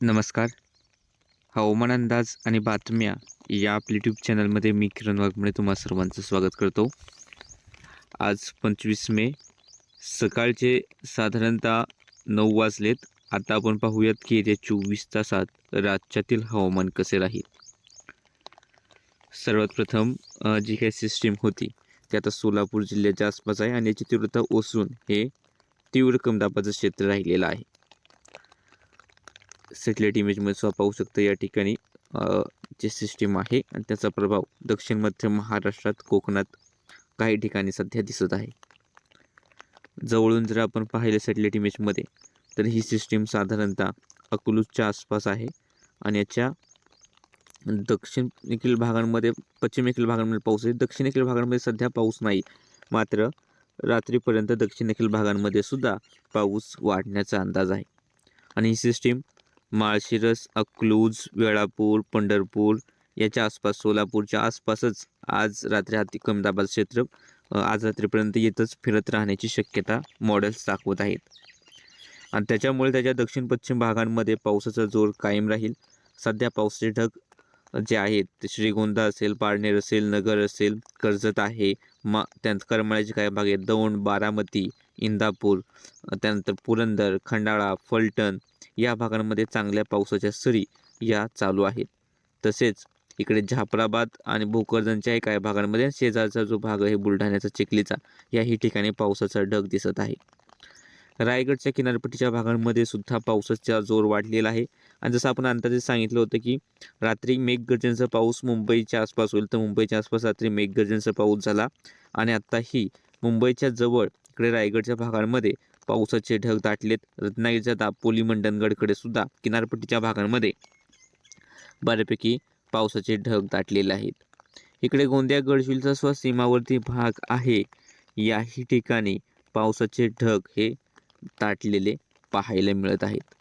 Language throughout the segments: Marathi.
नमस्कार. हवामान अंदाज आणि बातम्या या आपल्या यूट्यूब चॅनलमध्ये मी किरण वाघमळे तुम्हा सर्वांचं स्वागत करतो. आज पंचवीस मे सकाळचे साधारणतः नऊ वाजलेत. आता आपण पाहूयात की येत्या चोवीस तासात राज्यातील हवामान कसे राहील. सर्वात प्रथम जी काही सिस्टीम होती ती आता सोलापूर जिल्ह्याच्या आसपास आहे आणि याची तीव्रता ओसरून हे तीव्र कमदाबाचं क्षेत्र राहिलेलं आहे. सॅटेलाईट इमेजमध्ये सुद्धा पाहू शकता या ठिकाणी जे सिस्टीम आहे आणि त्याचा प्रभाव दक्षिण मध्य महाराष्ट्रात कोकणात काही ठिकाणी सध्या दिसत आहे. जवळून जर आपण पाहिलं सॅटेलाईट इमेजमध्ये तर ही सिस्टीम साधारणतः अकलूजच्या आसपास आहे आणि याच्या दक्षिणेकडील भागांमध्ये पश्चिमेकडील भागांमध्ये पाऊस आहे. दक्षिणेकडील भागांमध्ये सध्या पाऊस नाही मात्र रात्रीपर्यंत दक्षिणेकडील भागांमध्ये सुद्धा पाऊस वाढण्याचा अंदाज आहे. आणि ही सिस्टीम माळशिरस अकलूज वेळापूर पंढरपूर याच्या आसपास सोलापूरच्या आसपासच आज रात्री हाती कमी दाबाचं क्षेत्र आज रात्रीपर्यंत येतच फिरत राहण्याची शक्यता मॉडेल्स दाखवत आहेत. आणि त्याच्यामुळे त्याच्या दक्षिण पश्चिम भागांमध्ये पावसाचा जोर कायम राहील. सध्या पावसाचे ढग जे आहेत ते श्रीगोंदा असेल पारनेर असेल नगर असेल कर्जत आहे मा त्यानंतर करमाळ्याचे काही भाग आहेत दौंड बारामती इंदापूर त्यानंतर पुरंदर खंडाळा फलटण या भागांमध्ये चांगल्या पावसाच्या सरी या चालू आहेत. तसेच इकडे जाफराबाद आणि भोकरदनच्याही काही भागांमध्ये शेजारचा जो भाग आहे बुलढाण्याचा चिखलीचा याही ठिकाणी पावसाचा ढग दिसत आहे. रायगडच्या किनारपट्टीच्या भागांमध्ये सुद्धा पावसाचा जोर वाढलेला आहे. आणि जसं आपण अंदाजे सांगितलं होतं की रात्री मेघगर्जनेचा पाऊस मुंबईच्या आसपास होईल तर मुंबईच्या आसपास रात्री मेघगर्जनचा पाऊस झाला. आणि आत्ताही मुंबईच्या जवळ इकडे रायगडच्या भागांमध्ये पावसाचे ढग दाटलेत. रत्नागिरीच्या दापोली मंडणगडकडे सुद्धा किनारपट्टीच्या भागांमध्ये बऱ्यापैकी पावसाचे ढग दाटलेले आहेत. इकडे गोंदिया गडचिलचा स्व सीमावर्ती भाग आहे. याही ठिकाणी पावसाचे ढग हे दाटलेले पाहायला मिळत आहेत.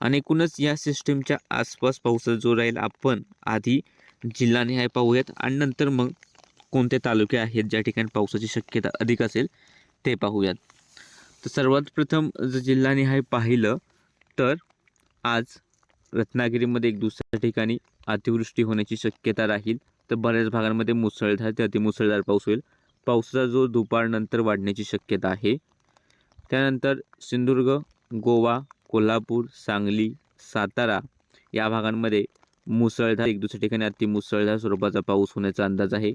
आणि एकूणच या सिस्टीमच्या आसपास पावसाचा जोर राहील. आपण आधी जिल्हानिहाय पाहूयात आणि नंतर मग कोणते तालुके आहेत ज्या ठिकाणी पावसाची शक्यता अधिक असेल ते पाहूयात. तर सर्वात प्रथम जर जिल्हानिहाय पाहिलं तर आज रत्नागिरीमध्ये एक दुसऱ्या ठिकाणी अतिवृष्टी होण्याची शक्यता राहील. तर बऱ्याच भागांमध्ये मुसळधार ते अतिमुसळधार पाऊस होईल. पावसाचा जोर दुपारनंतर वाढण्याची शक्यता आहे. त्यानंतर सिंधुदुर्ग गोवा कोल्हापूर सांगली सातारा या भागांमध्ये मुसळधार एक दुसऱ्या ठिकाणी अतिमुसळधार स्वरूपाचा पाऊस होण्याचा अंदाज आहे.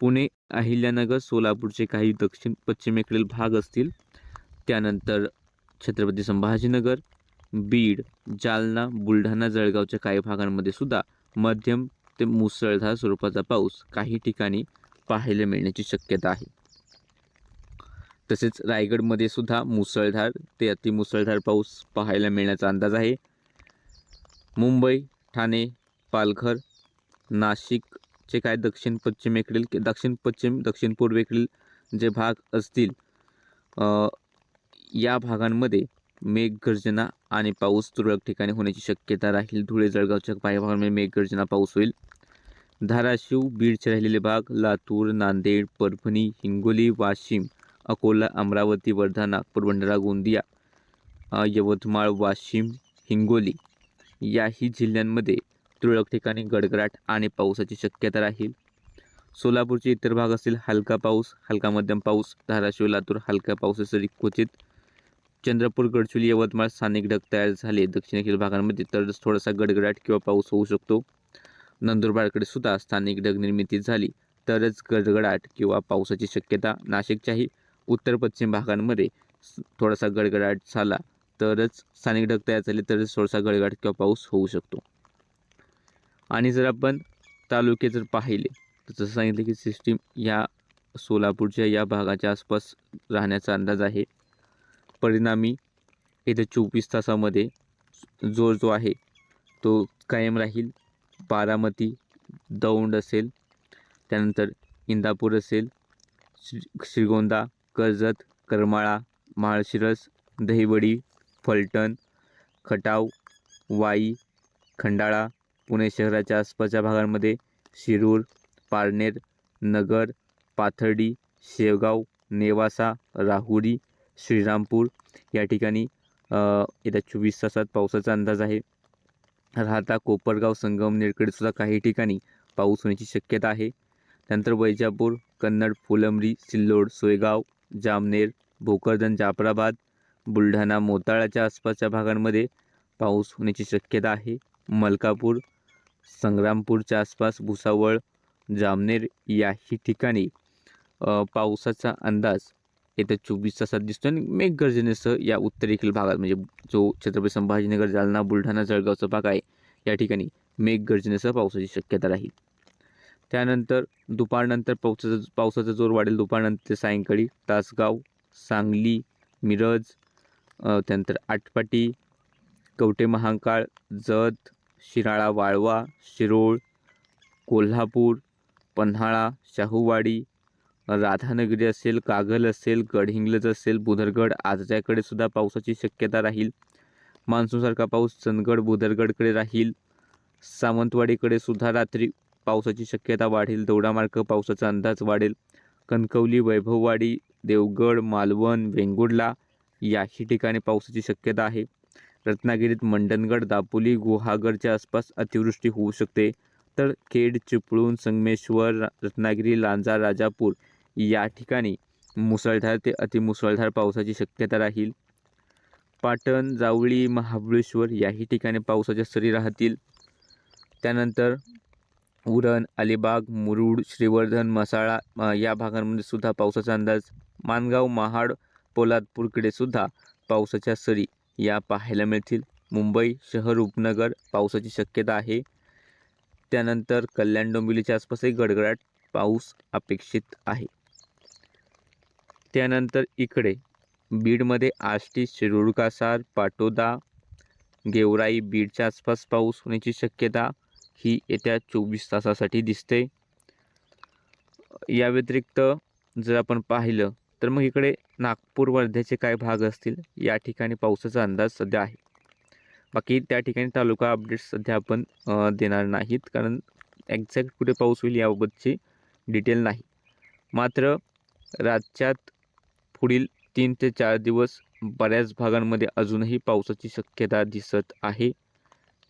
पुणे अहिल्यानगर सोलापूरचे काही दक्षिण पश्चिमेकडील भाग असतील त्यानंतर छत्रपती संभाजीनगर बीड जालना बुलढाणा जळगावच्या काही भागांमध्ये सुद्धा मध्यम ते मुसळधार स्वरूपाचा पाऊस काही ठिकाणी पाहायला मिळण्याची शक्यता आहे. तसेच रायगडमध्ये सुद्धा मुसळधार ते अतिमुसळधार पाऊस पाहायला मिळण्याचा अंदाज आहे. मुंबई ठाणे पालघर नाशिकचे काय दक्षिण पश्चिमेकडील दक्षिण पश्चिम दक्षिण पूर्वेकडील जे भाग असतील या भागांमध्ये मेघगर्जना आणि पाऊस तुरळक ठिकाणी होण्याची शक्यता राहील. धुळे जळगावच्या काही भागांमध्ये मेघगर्जना पाऊस होईल. धाराशिव बीडचे राहिलेले भाग लातूर नांदेड परभणी हिंगोली वाशिम अकोला अमरावती वर्धा नागपूर भंडारा गोंदिया यवतमाळ वाशिम हिंगोली याही जिल्ह्यांमध्ये तुरळक ठिकाणी गडगडाट आणि पावसाची शक्यता राहील. सोलापूरचे इतर भाग असतील हलका पाऊस हलका मध्यम पाऊस धाराशिव लातूर हलका पावसासरी क्वचित चंद्रपूर गडचिरोली यवतमाळ स्थानिक ढग तयार झाले. दक्षिणेकडील भागांमध्ये तर थोडासा गडगडाट किंवा पाऊस होऊ शकतो. नंदुरबारकडे सुद्धा स्थानिक ढग निर्मिती झाली. तरच गडगडाट किंवा पावसाची शक्यता नाशिकच्याही उत्तर पश्चिम भागांमध्ये थोडासा गडगडाट झाला. तरच स्थानिक ढग तयार झाले तरच थोडासा गडगडाट किंवा पाऊस होऊ शकतो. आणि जर आपण तालुके जर पाहिले तर जसं सांगितलं की सिस्टीम या सोलापूरच्या या भागाच्या आसपास राहण्याचा अंदाज आहे. परिणामी येत्या चोवीस तासामध्ये जोर जो आहे तो कायम राहील. बारामती दौंड असेल त्यानंतर इंदापूर असेल श्री श्रीगोंदा कर्जत करमाळा माळशिरस दहिवडी फलटण खटाव वाई खंडाळा पुणे शहराच्या आसपासच्या भागांमध्ये शिरूर पारनेर नगर पाथर्डी शेवगाव नेवासा राहुरी श्रीरामपूर. या ठिकाणी येत्या चोवीस तासात पावसाचा अंदाज आहे. राहता कोपरगाव संगमनेरकडे सुद्धा काही ठिकाणी पाऊस होण्याची शक्यता आहे. त्यानंतर वैजापूर कन्नड फुलंबरी सिल्लोड सोयगाव जामनेर भोकरदन जाफराबाद बुलढाणा मोताळाच्या आसपासच्या भागांमध्ये पाऊस होण्याची शक्यता आहे. मलकापूर संग्रामपूरच्या आसपास भुसावळ जामनेर याही ठिकाणी पावसाचा अंदाज येत्या चोवीस तासात दिसतो आणि मेघगर्जनेसह या उत्तरेखील भागात म्हणजे जो छत्रपती संभाजीनगर जालना बुलढाणा जळगावचा भाग आहे या ठिकाणी मेघगर्जनेसह पावसाची शक्यता राहील. त्यानंतर दुपारनंतर पावसाचा पावसाचा जोर वाढेल. दुपारनंतर सायंकाळी तासगाव सांगली मिरज त्यानंतर आटपाटी कवटे महांकाळ जत शिराळा वाळवा शिरोळ कोल्हापूर पन्हाळा शाहूवाडी राधानगरी असेल कागल असेल गडहिंग्लज असेल बुधरगड आजऱ्याकडे सुद्धा पावसाची शक्यता राहील. मान्सूनसारखा पाऊस चंदगड बुधरगडकडे राहील. सावंतवाडीकडे सुद्धा रात्री पावसाची शक्यता वाढेल. दौडामार्ग पावसाचा अंदाज वाढेल. कणकवली वैभववाडी देवगड मालवण वेंगुर्ला याही ठिकाणी पावसाची शक्यता आहे. रत्नागिरीत मंडणगड दापोली गुहागरच्या आसपास अतिवृष्टी होऊ शकते. तर खेड चिपळूण संगमेश्वर रत्नागिरी लांजा राजापूर या ठिकाणी मुसळधार ते अतिमुसळधार पावसाची शक्यता राहील. पाटण जावळी महाबळेश्वर याही ठिकाणी पावसाच्या सरी राहतील. त्यानंतर उरण अलिबाग मुरुड श्रीवर्धन मसाळा या भागांमध्ये सुद्धा पावसाचा अंदाज. मानगाव महाड पोलादपूरकडे सुद्धा पावसाच्या सरी या पाहायला मिळतील. मुंबई शहर उपनगर पावसाची शक्यता आहे. त्यानंतर कल्याण डोंबिवलीच्या आसपासही गडगडाट पाऊस अपेक्षित आहे. त्यानंतर इकडे. बीडमध्ये आष्टी शिरुळकासार पाटोदा गेवराई बीडच्या आसपास पाऊस होण्याची शक्यता ही येत्या चोवीस तासासाठी दिसते. या व्यतिरिक्त जर आपण पाहिलं तर मग इकडे नागपूर वर्ध्याचे काय भाग असतील या ठिकाणी पावसाचा अंदाज सध्या आहे. बाकी त्या ठिकाणी तालुका अपडेट्स सध्या आपण देणार नाहीत कारण एक्झॅक्ट कुठे पाऊस होईल याबाबतची डिटेल नाही. मात्र राज्यात पुढील तीन ते चार दिवस बऱ्याच भागांमध्ये अजूनही पावसाची शक्यता दिसत आहे.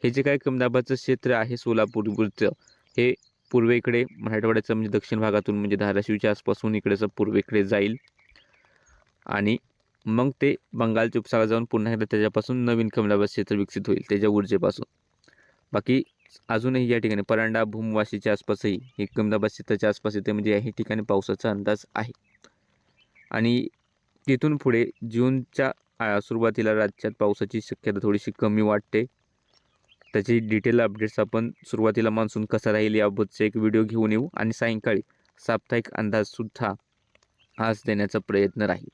हे जे काही कमदाबाचं क्षेत्र आहे सोलापूरचं हे पूर्वेकडे मराठवाड्याचं म्हणजे दक्षिण भागातून म्हणजे धाराशिवच्या आसपासून इकडेचं पूर्वेकडे जाईल. आणि मग ते बंगालच्या उपसागरात जाऊन पुन्हा एकदा त्याच्यापासून नवीन कमलाबाद क्षेत्र विकसित होईल त्याच्या ऊर्जेपासून. बाकी अजूनही या ठिकाणी परांडा भूमवाशीच्या आसपासही हे कमलाबाद क्षेत्राच्या आसपास येते म्हणजे याही ठिकाणी पावसाचा अंदाज आहे. आणि तिथून पुढे जूनच्या सुरुवातीला राज्यात पावसाची शक्यता थोडीशी कमी वाटते. त्याची डिटेल अपडेट्स आपण सुरुवातीला मान्सून कसा राहील याबद्दलचा एक व्हिडिओ घेऊन येऊ आणि सायंकाळी साप्ताहिक अंदाजसुद्धा आज देण्याचा प्रयत्न राहील.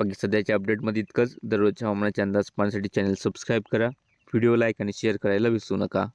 बाकी सध्याच्या अपडेटमध्ये इतकंच. दररोजच्या हवामानाचे अंदाज पाहण्यासाठी चॅनल सबस्क्राईब करा. व्हिडिओ लाईक आणि शेअर करायला विसरू नका.